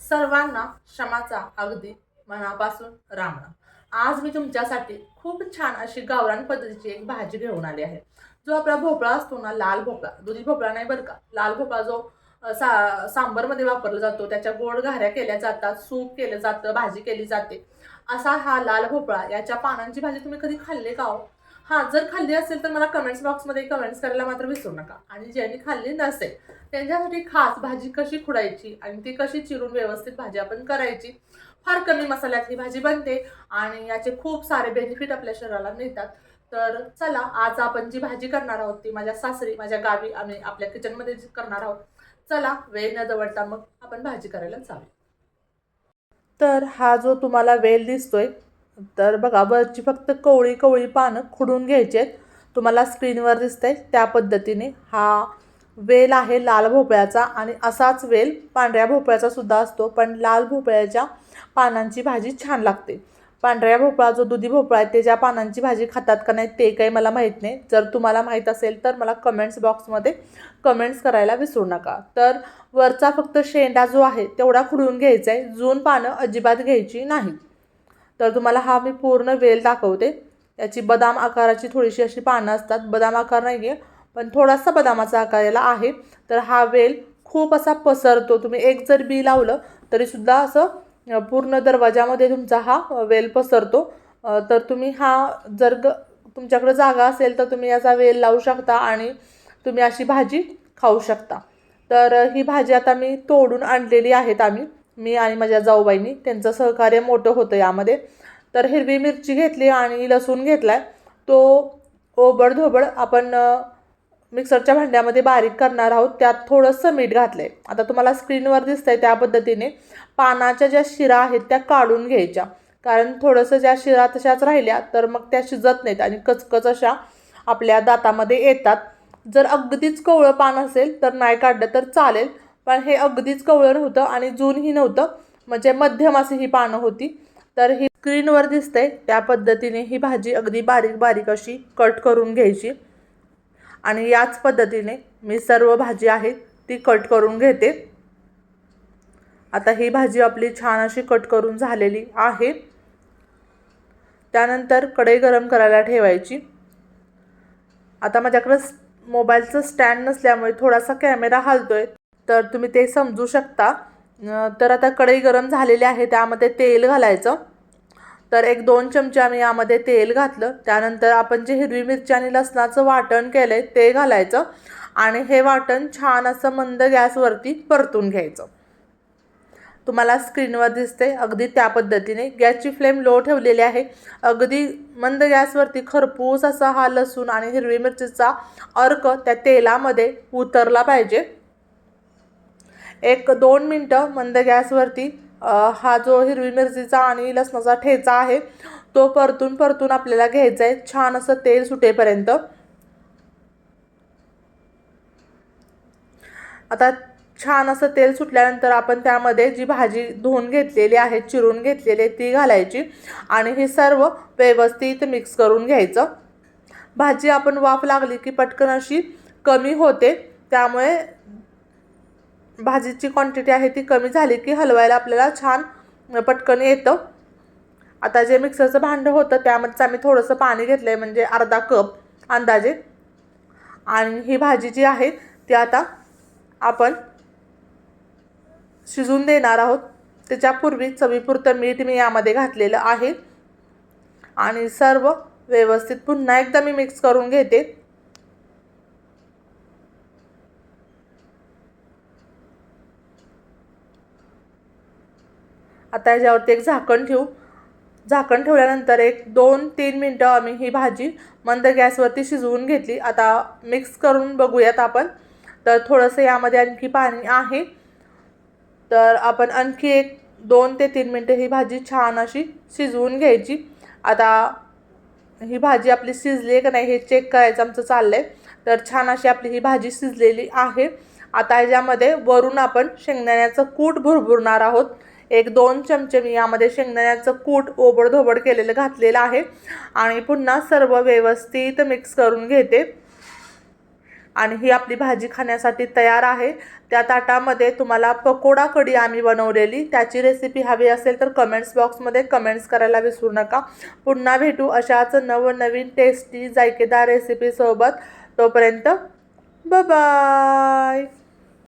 सर्वांना क्षमाचा अगदी मनापासून रामराम. आज मी तुमच्यासाठी खूप छान अशी गावरान पद्धतीची एक भाजी घेऊन आली आहे. जो आपला भोपळा असतो ना लाल भोपळा दुधी भोपळा नाही बरं का? लाल भोपळा जो सा सांबरमध्ये वापरला जातो त्याच्या गोड घाऱ्या केल्या जातात सूप केलं जातं भाजी केली जाते. असा हा लाल भोपळा याच्या पानांची भाजी तुम्ही कधी खाल्ले का हो? हां जर खाल्ली असेल तर मला कमेंट्स बॉक्समध्ये कमेंट्स करायला मात्र विसरू नका. आणि ज्यांनी खाल्ली नसेल त्यांच्यासाठी खास भाजी कशी खुडायची आणि ती कशी चिरून व्यवस्थित भाजी आपण करायची फार कमी मसाल्यात ही भाजी बनते आणि याचे खूप सारे बेनिफिट आपल्या शरीराला मिळतात. तर चला आज आपण जी भाजी करणार आहोत ती माझ्या सासरी माझ्या गावी आम्ही आपल्या किचनमध्ये जी करणार आहोत चला वेळ न दवडता मग आपण भाजी करायला चालू. तर हा जो तुम्हाला वेल दिसतोय तर बघा वरची फक्त कवळी कवळी पानं खुडून घ्यायची आहेत. तुम्हाला स्क्रीनवर दिसतंय त्या पद्धतीने हा वेल आहे लाल भोपळ्याचा आणि असाच वेल पांढऱ्या भोपळ्याचा सुद्धा असतो पण लाल भोपळ्याच्या पानांची भाजी छान लागते. पांढऱ्या भोपळा जो दुधी भोपळा आहे ते ज्या पानांची भाजी खातात का नाही ते काही मला माहीत नाही. जर तुम्हाला माहीत असेल तर मला कमेंट्स बॉक्समध्ये कमेंट्स करायला विसरू नका. तर वरचा फक्त शेंडा जो आहे तेवढा खुडून घ्यायचा आहे. जून पानं अजिबात घ्यायची नाही. तर तुम्हाला हा मी पूर्ण वेल दाखवते. याची बदाम आकाराची थोडीशी अशी पानं असतात. बदाम आकार नाही आहे पण थोडासा बदामाचा आकार याला आहे. तर हा वेल खूप असा पसरतो. तुम्ही एक जर बी लावलं तरीसुद्धा असं पूर्ण दरवाजामध्ये तुमचा हा वेल पसरतो. तर तुम्ही हा जर ग तुमच्याकडं जागा असेल तर तुम्ही याचा वेल लावू शकता आणि तुम्ही अशी भाजी खाऊ शकता. तर ही भाजी आता मी तोडून आणलेली आहेत आम्ही. मी आणि माझ्या जाऊबाईंनी त्यांचं सहकार्य मोठं होतं यामध्ये. तर हिरवी मिरची घेतली आणि लसूण घेतला आहे तो ओबड धोबड आपण मिक्सरच्या भांड्यामध्ये बारीक करणार आहोत. त्यात थोडंसं मीठ घातलं आहे आता तुम्हाला स्क्रीनवर दिसतंय त्या पद्धतीने पानाच्या ज्या शिरा आहेत त्या काढून घ्यायच्या. कारण थोडंसं ज्या शिरा तशाच राहिल्या तर मग त्या शिजत नाहीत आणि कचकच अशा आपल्या दातामध्ये येतात. जर अगदीच कवळं पान असेल तर नाही काढलं तर चालेल. पण हे अगदीच कवळं नव्हतं आणि जूनही नव्हतं. म्हणजे मध्यम अशी ही पानं होती. तर ही स्क्रीनवर दिसते. त्या पद्धतीने ही भाजी अगदी बारीक बारीक अशी कट करून घ्यायची. आणि याच पद्धतीने मी सर्व भाजी आहे ती कट करून घेते. आता ही भाजी आपली छान अशी कट करून झालेली आहे. त्यानंतर कढई गरम करायला ठेवायची. आता माझ्याकडं मोबाईलचं स्टँड नसल्यामुळे थोडासा कॅमेरा हलतोय. तर तुम्ही ते समजू शकता. तर आता कढई गरम झालेली आहे त्यामध्ये तेल घालायचं. तर एक दोन चमचे आम्ही यामध्ये तेल घातलं. त्यानंतर आपण जे हिरवी मिरची आणि लसणाचं वाटण केलं आहे ते घालायचं. आणि हे वाटण छान असं मंद गॅसवरती परतून घ्यायचं. तुम्हाला स्क्रीनवर दिसते अगदी त्या पद्धतीने. गॅसची फ्लेम लो ठेवलेली आहे. अगदी मंद गॅसवरती खरपूस असा हा लसूण आणि हिरवी मिरचीचा अर्क त्या तेलामध्ये उतरला पाहिजे. एक दोन मिनटं मंद गॅसवरती हा जो हिरवी मिरचीचा आणि लसणाचा ठेचा आहे तो परतून परतून आपल्याला घ्यायचा आहे. छान असं तेल सुटेपर्यंत. आता छान असं तेल सुटल्यानंतर आपण त्यामध्ये जी भाजी धुवून घेतलेली आहे चिरून घेतलेली आहे ती घालायची आणि हे सर्व व्यवस्थित मिक्स करून घ्यायचं. भाजी आपण वाफ लागली की पटकन अशी कमी होते त्यामुळे भाजीची क्वांटिटी आहे ती कमी झाली की हलवायला आपल्याला छान पटकन येतं. आता जे मिक्सरचं भांडं होतं त्यामध्येच आम्ही थोडंसं पाणी घेतलं आहे म्हणजे अर्धा कप अंदाजे. आणि ही भाजी जी आहे ती आता आपण शिजून देणार आहोत. त्याच्यापूर्वी चवीपुरतं मीठ मी यामध्ये घातलेलं आहे. आणि सर्व व्यवस्थित पुन्हा एकदा मी मिक्स करून घेते. आता याच्यावरती एक झाकण ठेवू. झाकण ठेवल्यानंतर एक दोन तीन मिनटं आम्ही ही भाजी मंद गॅसवरती शिजवून घेतली. आता मिक्स करून बघूयात आपण. तर थोडंसं यामध्ये आणखी पाणी आहे. तर आपण आणखी एक दोन ते तीन मिनटं ही भाजी छान अशी शिजवून घ्यायची. आता ही भाजी आपली शिजली आहे का नाही हे चेक करायचं आमचं चाललं आहे तर छान अशी आपली ही भाजी शिजलेली आहे. आता ह्याच्यामध्ये वरून आपण शेंगदाण्याचं कूट भुरभुरणार आहोत. एक दोन चमचे मी यामध्ये शेंगदाण्याचं कूट ओबडधोबड केलेलं घातलेलं आहे. आणि पुन्हा सर्व व्यवस्थित मिक्स करून घेते. आणि ही आपली भाजी खाण्यासाठी तयार आहे. त्या ताटामध्ये तुम्हाला पकोडा कढी आम्ही बनवलेली. त्याची रेसिपी हवी असेल तर कमेंट्स बॉक्समध्ये कमेंट्स करायला विसरू नका. पुन्हा भेटू अशाच नवनवीन टेस्टी जायकेदार रेसिपीसोबत तोपर्यंत बाय